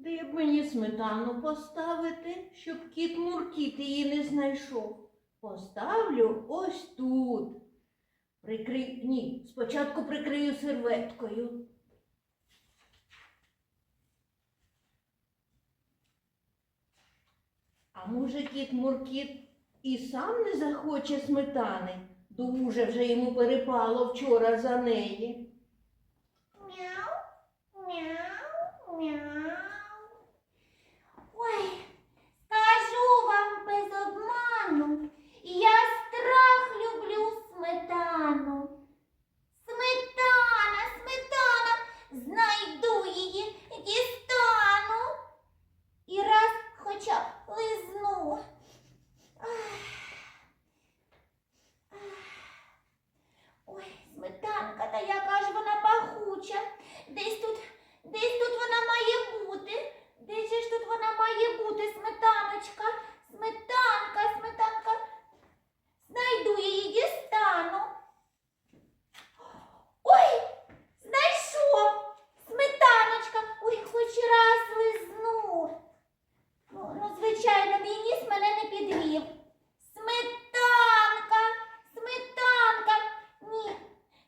Де б мені сметану поставити, щоб кіт Муркіт її не знайшов? Поставлю ось тут. Прикрий... Ні, спочатку прикрию серветкою. А може кіт Муркіт і сам не захоче сметани? Дуже вже йому перепало вчора за неї. Мяу, мяу, мяу. Ой, скажу вам без обману, я страх люблю сметану. Сметана, сметана, знайду її, дістану. І раз хоча б лизну. Ах. Ах. Ой, сметанка, та яка ж вона пахуча. Десь тут, десь тут вона має бути. Де же ж тут вона має бути, сметаночка? Сметанка, сметанка. Знайду її, дістану. Ой, знайшов. Сметаночка. Ой, хоч раз лизну. Ну, ну, звичайно, мій ніс мене не підвів. Сметанка, сметанка. Ні,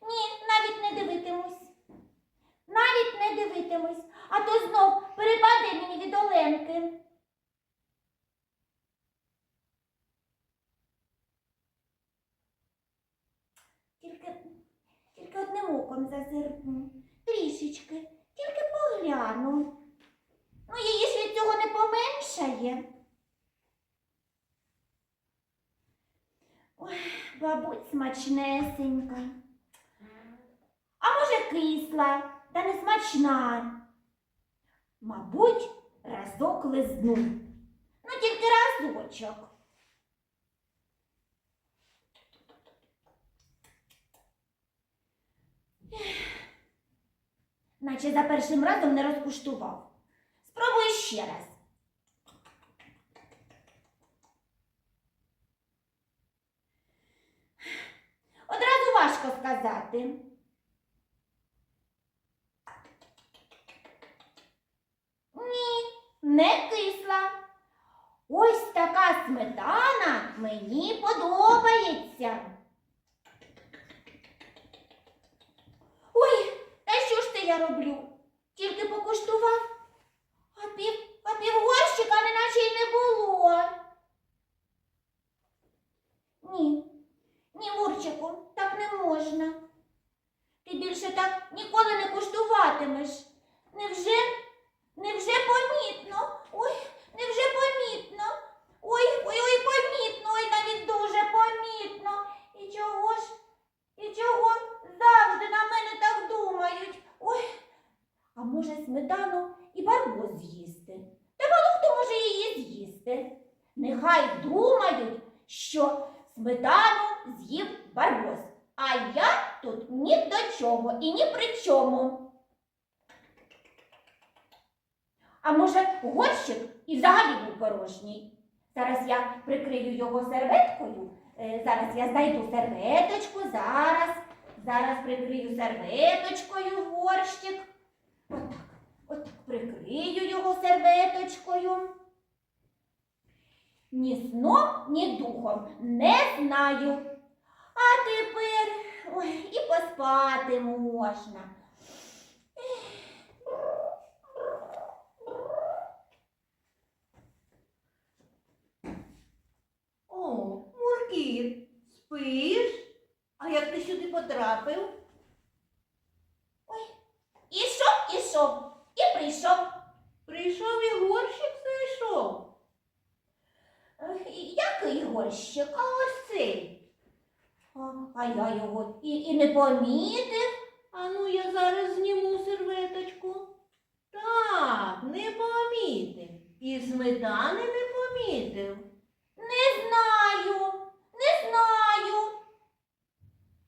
ні, навіть не дивитимусь. Навіть не дивитимусь, а то знов перепаде мені від Оленки. Тільки, тільки одним оком зазирну. Трішечки, тільки погляну. Ну, її ж від цього не поменшає. Ой, бабуть, смачнесенька. А може кисла, та не смачна. Мабуть, разок лизну. Ну, тільки разочок. Наче за першим разом не розкуштував. Спробую ще раз. Одразу важко сказати. Ні, не кисла. Ось така сметана мені подобається. Ой, та що ж це я роблю? Тільки покуштував, а пів, а півгорщика неначе й не було. Ні, ні, Мурчику, так не можна. Ти більше так ніколи не куштуватимеш. Невже, невже помітно? Ой, невже помітно? Ой, ой, ой, помітно, ой, навіть дуже помітно. І чого ж, і чого завжди на мене так думають? Ой, а може сметану і барбос з'їсти? Та мало хто може її з'їсти. Нехай думають, що сметану з'їв барбос, а я тут ні до чого і ні при чому. А може, горщик і взагалі був порожній. Зараз я прикрию його серветкою. Е, Зараз я знайду серветочку, зараз, зараз прикрию серветочкою горщик. Отак, отак прикрию його серветочкою. Ні сном, ні духом не знаю. А тепер ой, і поспати можна. О, Муркіт, спиш? А як ти сюди потрапив? Ой, ішов, ішов і прийшов. Прийшов і горщик знайшов. Який горщик? А ось цей. А, а я його і, і не помітив. А ну я зараз зніму серветочку. Так, не помітив. І сметани не помітив. Не знаю, не знаю.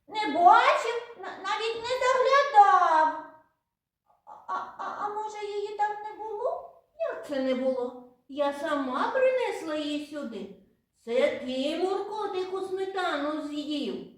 Не бачив, на- навіть не заглядав. А, а, а може її там не було? Як це не було? Я сама принесла її сюди. Це ти, Муркотику, сметану з'їв.